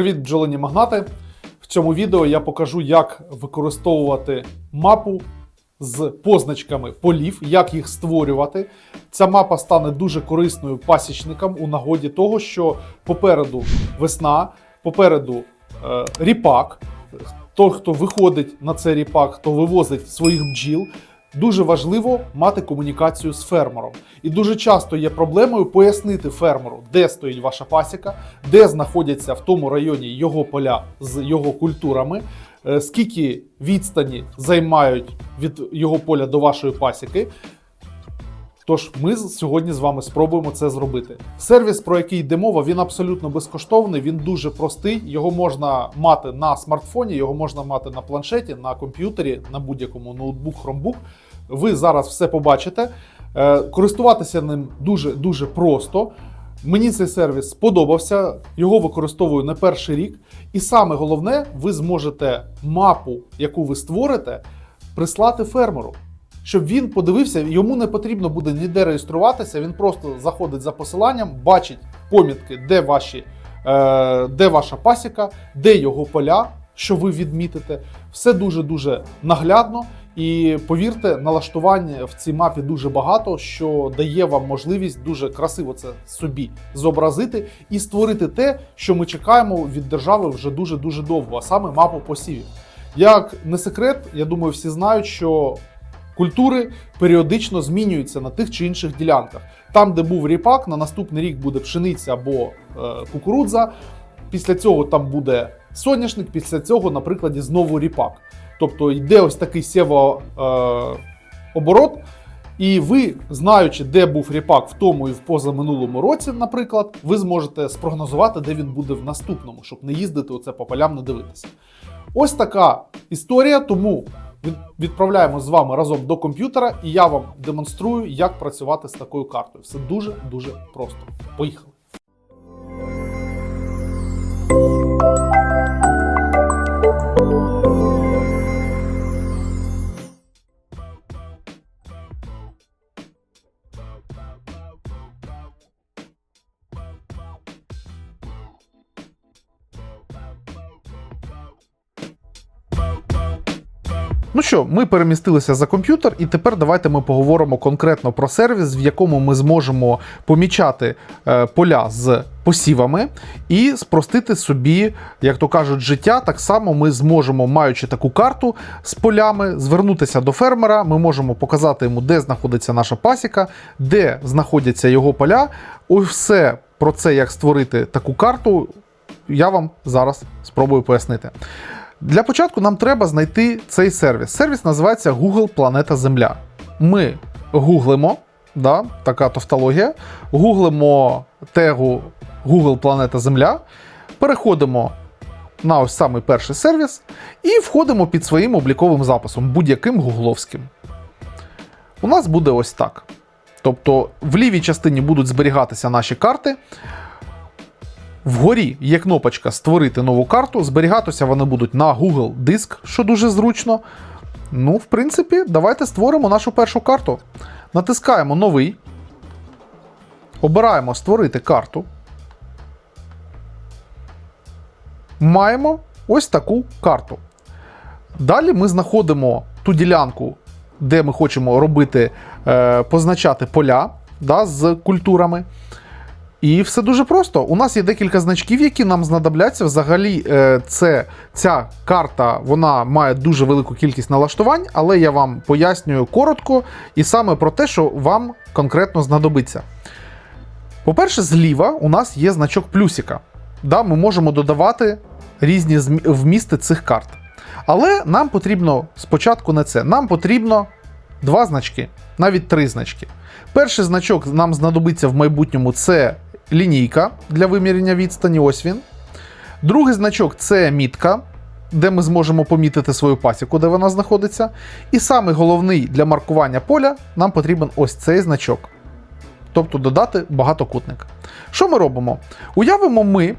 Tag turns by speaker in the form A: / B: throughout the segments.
A: Привіт, бджолині магнати! В цьому відео я покажу, як використовувати мапу з позначками полів, як їх створювати. Ця мапа стане дуже корисною пасічникам у нагоді того, що попереду весна, попереду е, ріпак. Той, хто виходить на цей ріпак, хто вивозить своїх бджіл. Дуже важливо мати комунікацію з фермером. І дуже часто є проблемою пояснити фермеру, де стоїть ваша пасіка, де знаходяться в тому районі його поля з його культурами, е, скільки відстані займають від його поля до вашої пасіки. Тож ми сьогодні з вами спробуємо це зробити. Сервіс, про який йде мова, він абсолютно безкоштовний, він дуже простий. Його можна мати на смартфоні, його можна мати на планшеті, на комп'ютері, на будь-якому ноутбук, хромбук. Ви зараз все побачите. Е, Користуватися ним дуже дуже просто. Мені цей сервіс сподобався, його використовую не перший рік. І саме головне, ви зможете мапу, яку ви створите, прислати фермеру щоб він подивився, йому не потрібно буде ніде реєструватися. Він просто заходить за посиланням, бачить помітки, де ваші, е, де ваша пасіка, де його поля, що ви відмітите. Все дуже дуже наглядно. І повірте, налаштування в цій мапі дуже багато, що дає вам можливість дуже красиво це собі зобразити і створити те, що ми чекаємо від держави вже дуже дуже довго, а саме мапу посівів. Як не секрет, я думаю, всі знають, що культури періодично змінюються на тих чи інших ділянках. Там, де був ріпак, на наступний рік буде пшениця або е, кукурудза. Після цього там буде соняшник, після цього, на прикладі, знову ріпак. Тобто йде ось такий сєво е. І ви, знаючи, де був ріпак в тому і в позаминулому році, наприклад, ви зможете спрогнозувати, де він буде в наступному, щоб не їздити оце по полям, не дивитися. Ось така історія, тому відправляємо з вами разом до комп'ютера, і я вам демонструю, як працювати з такою картою. Все дуже дуже просто. Поїхали. Що, ми перемістилися за комп'ютер, і тепер давайте ми поговоримо конкретно про сервіс, в якому ми зможемо помічати е, поля з посівами і спростити собі, як то кажуть, життя. Так само ми зможемо, маючи таку карту з полями, звернутися до фермера. Ми можемо показати йому, де знаходиться наша пасіка, де знаходяться його поля. Ось все про це, як створити таку карту, я вам зараз спробую пояснити. Для початку нам треба знайти цей сервіс. Сервіс називається Google Планета Земля. Ми гуглимо, да, така тавтологія, гуглимо тегу Google Планета Земля, переходимо на ось самий перший сервіс і входимо під своїм обліковим записом, будь-яким гугловським. У нас буде ось так. Тобто в лівій частині будуть зберігатися наші карти. Вгорі є кнопочка Створити нову карту. Зберігатися вони будуть на Google Диск, що дуже зручно. Ну, в принципі, давайте створимо нашу першу карту. Натискаємо новий. Обираємо Створити карту. Маємо ось таку карту. Далі ми знаходимо ту ділянку, де ми хочемо робити, е, позначати поля да, з культурами. І все дуже просто. У нас є декілька значків, які нам знадобляться. Взагалі, е, це, ця карта вона має дуже велику кількість налаштувань, але я вам пояснюю коротко і саме про те, що вам конкретно знадобиться. По-перше, зліва у нас є значок плюсика. Да, ми можемо додавати різні вмісти цих карт. Але нам потрібно спочатку не це. Нам потрібно два значки, навіть три значки. Перший значок нам знадобиться в майбутньому це лінійка для виміряння відстані. Ось він. Другий значок це мітка, де ми зможемо помітити свою пасіку, де вона знаходиться. І самий головний для маркування поля нам потрібен ось цей значок. Тобто додати багатокутник. Що ми робимо? Уявимо, ми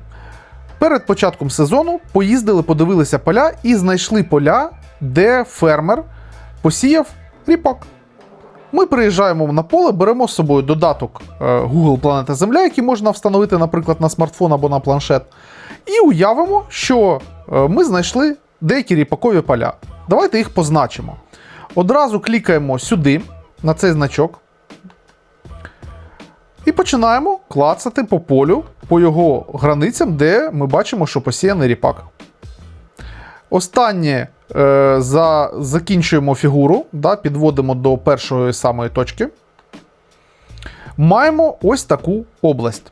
A: перед початком сезону поїздили, подивилися поля і знайшли поля, де фермер посіяв ріпак. Ми приїжджаємо на поле, беремо з собою додаток е, Google Планета Земля, який можна встановити, наприклад, на смартфон або на планшет. І уявимо, що е, ми знайшли деякі ріпакові поля. Давайте їх позначимо. Одразу клікаємо сюди, на цей значок. І починаємо клацати по полю, по його границям, де ми бачимо, що посіяний ріпак. Останнє е, за, закінчуємо фігуру, да, підводимо до першої самої точки. Маємо ось таку область.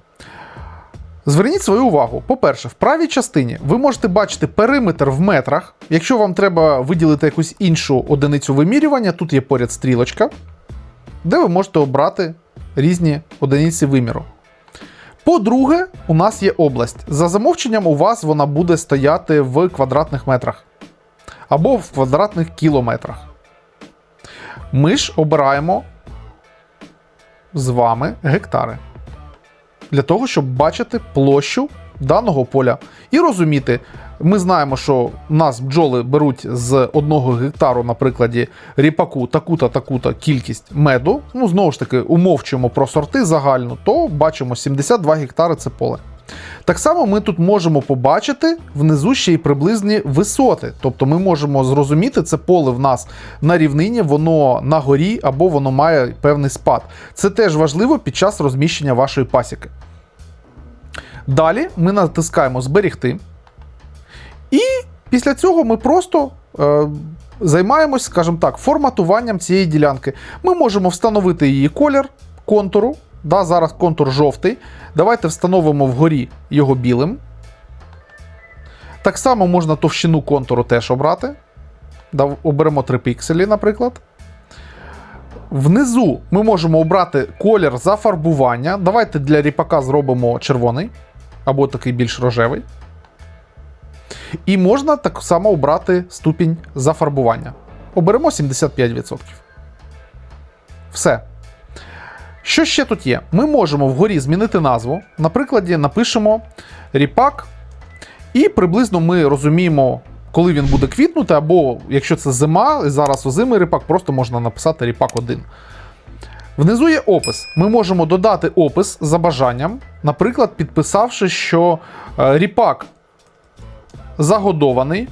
A: Зверніть свою увагу. По-перше, в правій частині ви можете бачити периметр в метрах. Якщо вам треба виділити якусь іншу одиницю вимірювання, тут є поряд стрілочка, де ви можете обрати різні одиниці виміру. По-друге, у нас є область. За замовченням, у вас вона буде стояти в квадратних метрах або в квадратних кілометрах. Ми ж обираємо з вами гектари для того, щоб бачити площу даного поля і розуміти. Ми знаємо, що нас бджоли беруть з одного гектару, на прикладі ріпаку, таку-то, таку-то кількість меду. Ну, знову ж таки, умовчуємо про сорти загальну, то бачимо 72 гектари це поле. Так само ми тут можемо побачити внизу ще й приблизні висоти. Тобто ми можемо зрозуміти, це поле в нас на рівнині, воно на горі або воно має певний спад. Це теж важливо під час розміщення вашої пасіки. Далі ми натискаємо Зберігти. І після цього ми просто е, займаємось, скажімо так, форматуванням цієї ділянки. Ми можемо встановити її колір контуру. Да, Зараз контур жовтий. Давайте встановимо вгорі його білим. Так само можна товщину контуру теж обрати. Да, Оберемо 3 пікселі, наприклад. Внизу ми можемо обрати колір зафарбування. Давайте для ріпака зробимо червоний або такий більш рожевий. І можна так само обрати ступінь зафарбування. Оберемо 75%. Все. Що ще тут є? Ми можемо вгорі змінити назву. На прикладі напишемо ріпак. І приблизно ми розуміємо, коли він буде квітнути, або якщо це зима, і зараз озимий ріпак, просто можна написати ріпак 1. Внизу є опис. Ми можемо додати опис за бажанням, наприклад, підписавши, що е, ріпак загодований.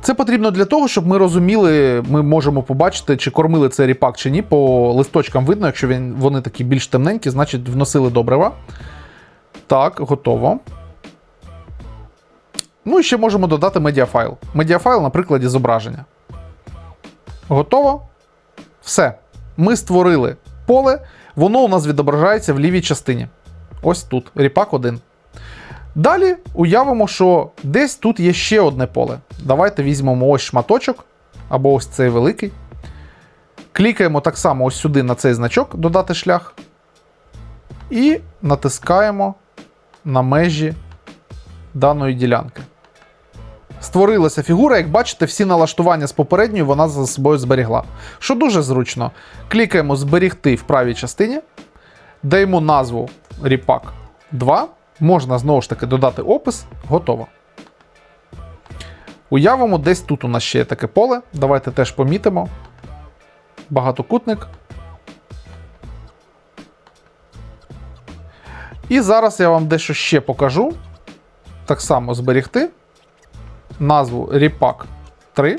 A: Це потрібно для того, щоб ми розуміли, ми можемо побачити, чи кормили це ріпак чи ні. По листочкам видно, якщо він, вони такі більш темненькі, значить вносили добрива. Так, готово. Ну і ще можемо додати медіафайл. Медіафайл на прикладі зображення. Готово. Все. Ми створили поле, воно у нас відображається в лівій частині. Ось тут. Ріпак 1. Далі уявимо, що десь тут є ще одне поле. Давайте візьмемо ось шматочок, або ось цей великий. Клікаємо так само ось сюди на цей значок, додати шлях. І натискаємо на межі даної ділянки. Створилася фігура, як бачите, всі налаштування з попередньої вона за собою зберігла. Що дуже зручно. Клікаємо Зберігти в правій частині, даємо назву Ріпак 2. Можна знову ж таки додати опис, готово. Уявимо, десь тут у нас ще є таке поле. Давайте теж помітимо. Багатокутник. І зараз я вам дещо ще покажу. Так само зберігти. Назву Ріпак 3.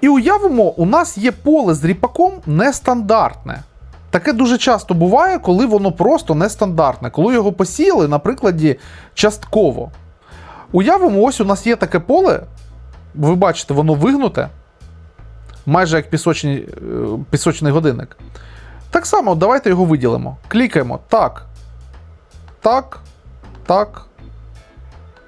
A: І уявимо, у нас є поле з ріпаком нестандартне. Таке дуже часто буває, коли воно просто нестандартне, коли його посіяли, на прикладі, частково. Уявимо, ось у нас є таке поле, ви бачите, воно вигнуте, майже як пісочний, е, пісочний годинник. Так само, давайте його виділимо. Клікаємо так, так, так,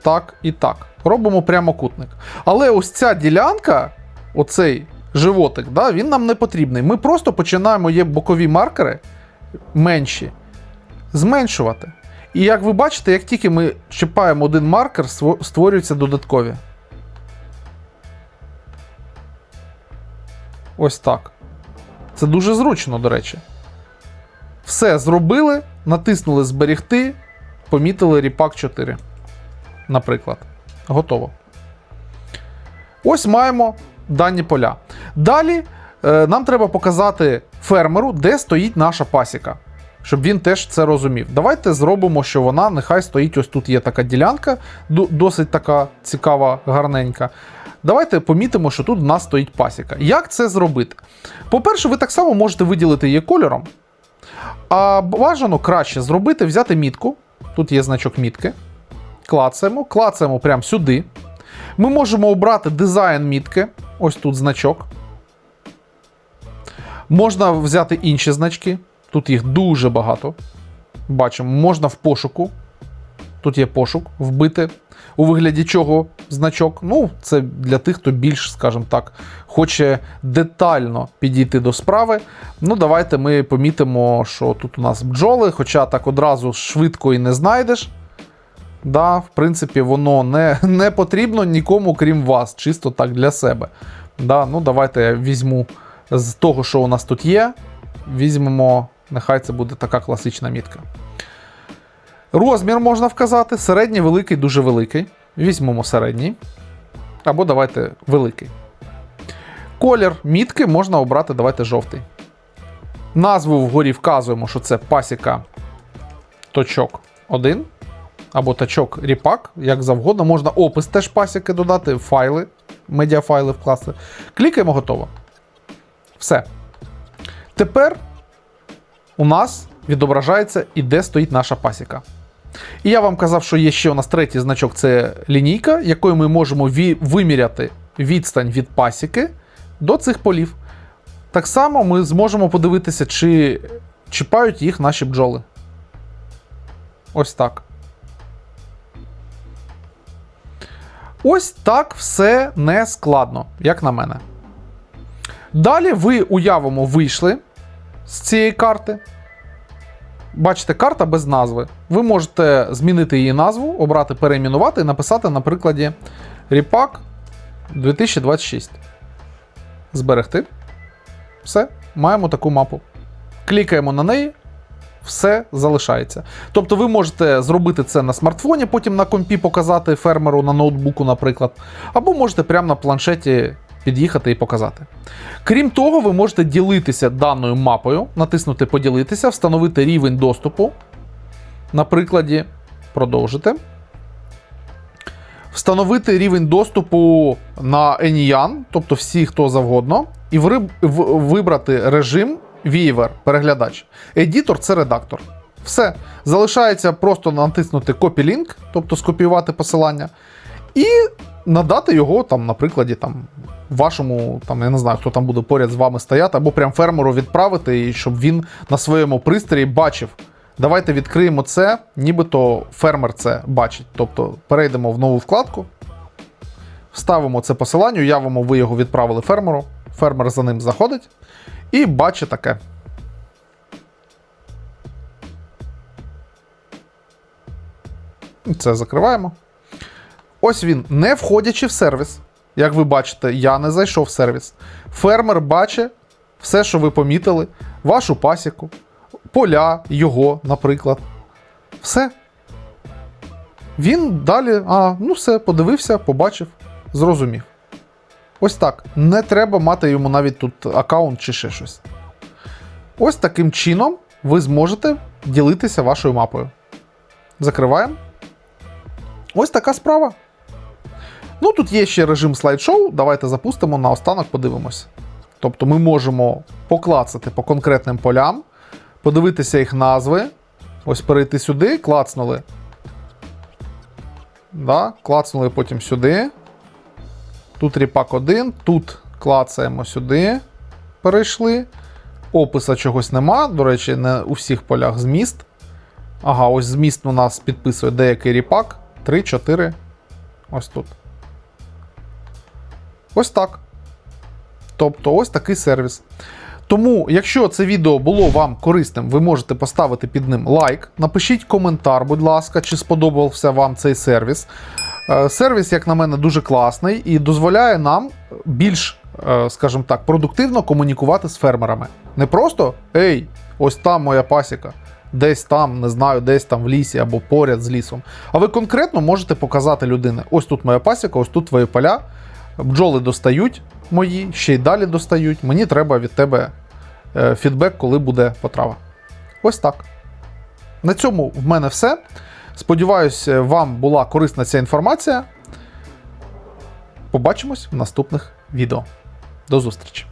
A: так і так. Робимо прямокутник. Але ось ця ділянка, оцей животик, да, він нам не потрібний. Ми просто починаємо є бокові маркери менші, зменшувати. І як ви бачите, як тільки ми чіпаємо один маркер, створюються додаткові. Ось так. Це дуже зручно, до речі. Все зробили, натиснули зберігти, помітили ріпак 4. Наприклад. Готово. Ось маємо дані поля. Далі е, нам треба показати фермеру, де стоїть наша пасіка. щоб він теж це розумів. Давайте зробимо, що вона нехай стоїть. Ось тут є така ділянка, досить така цікава, гарненька. Давайте помітимо, що тут в нас стоїть пасіка. Як це зробити? По-перше, ви так само можете виділити її кольором. А бажано краще зробити, взяти мітку. Тут є значок мітки. Клацаємо, клацаємо прямо сюди. Ми можемо обрати дизайн мітки. Ось тут значок. Можна взяти інші значки. Тут їх дуже багато. Бачимо, можна в пошуку. Тут є пошук вбити. У вигляді чого значок. Ну, це для тих, хто більш, скажімо так, хоче детально підійти до справи. Ну, давайте ми помітимо, що тут у нас бджоли, хоча так одразу швидко і не знайдеш. Да, в принципі, воно не, не потрібно нікому, крім вас, чисто так для себе. Да, ну давайте я візьму з того, що у нас тут є. Візьмемо, нехай це буде така класична мітка. Розмір можна вказати. Середній, великий, дуже великий. Візьмемо середній. Або давайте великий. Колір мітки можна обрати, давайте жовтий. Назву вгорі вказуємо, що це пасіка точок 1 або тачок ріпак, як завгодно. Можна опис теж пасіки додати, файли, медіафайли вкласти. Клікаємо, готово. Все. Тепер у нас відображається і де стоїть наша пасіка. І я вам казав, що є ще у нас третій значок це лінійка, якою ми можемо виміряти відстань від пасіки до цих полів. Так само ми зможемо подивитися, чи чіпають їх наші бджоли. Ось так. Ось так все не складно, як на мене. Далі ви уявимо вийшли з цієї карти. Бачите, карта без назви. Ви можете змінити її назву, обрати перейменувати і написати на прикладі Ріпак 2026. Зберегти. Все, маємо таку мапу. Клікаємо на неї, все залишається. Тобто ви можете зробити це на смартфоні, потім на компі показати фермеру на ноутбуку, наприклад, або можете прямо на планшеті під'їхати і показати. Крім того, ви можете ділитися даною мапою, натиснути Поділитися, встановити рівень доступу. На прикладі продовжити. Встановити рівень доступу на Anyyan, тобто всі, хто завгодно, і вибрати режим Viewer, переглядач. Едітор це редактор. Все. Залишається просто натиснути Copy Link, тобто скопіювати посилання, і надати його, там, на там, вашому, там, я не знаю, хто там буде поряд з вами стояти, або прям фермеру відправити, і щоб він на своєму пристрої бачив. Давайте відкриємо це, нібито фермер це бачить. Тобто перейдемо в нову вкладку, вставимо це посилання, уявимо, ви його відправили фермеру. Фермер за ним заходить і бачить таке. Це закриваємо. Ось він, не входячи в сервіс. Як ви бачите, я не зайшов в сервіс. Фермер бачить все, що ви помітили, вашу пасіку, поля, його, наприклад. Все. Він далі, а, ну все, подивився, побачив, зрозумів. Ось так. Не треба мати йому навіть тут аккаунт чи ще щось. Ось таким чином ви зможете ділитися вашою мапою. Закриваємо. Ось така справа. Ну, тут є ще режим слайд-шоу. Давайте запустимо наостанок, подивимось. Тобто ми можемо поклацати по конкретним полям, подивитися їх назви. Ось перейти сюди, клацнули. Да, клацнули потім сюди. Тут ріпак 1, тут клацаємо сюди. Перейшли. Описа чогось нема. До речі, не у всіх полях зміст. Ага, ось зміст у нас підписує деякий ріпак. 3, 4. Ось тут. Ось так. Тобто, ось такий сервіс. Тому, якщо це відео було вам корисним, ви можете поставити під ним лайк. Напишіть коментар, будь ласка, чи сподобався вам цей сервіс. Е, Сервіс, як на мене, дуже класний і дозволяє нам більш, е, скажімо так, продуктивно комунікувати з фермерами. Не просто ей, ось там моя пасіка, десь там, не знаю, десь там в лісі або поряд з лісом. А ви конкретно можете показати людині: ось тут моя пасіка, ось тут твої поля. Бджоли достають мої, ще й далі достають. Мені треба від тебе е, фідбек, коли буде потрава. Ось так. На цьому в мене все. Сподіваюся, вам була корисна ця інформація. Побачимось в наступних відео. До зустрічі!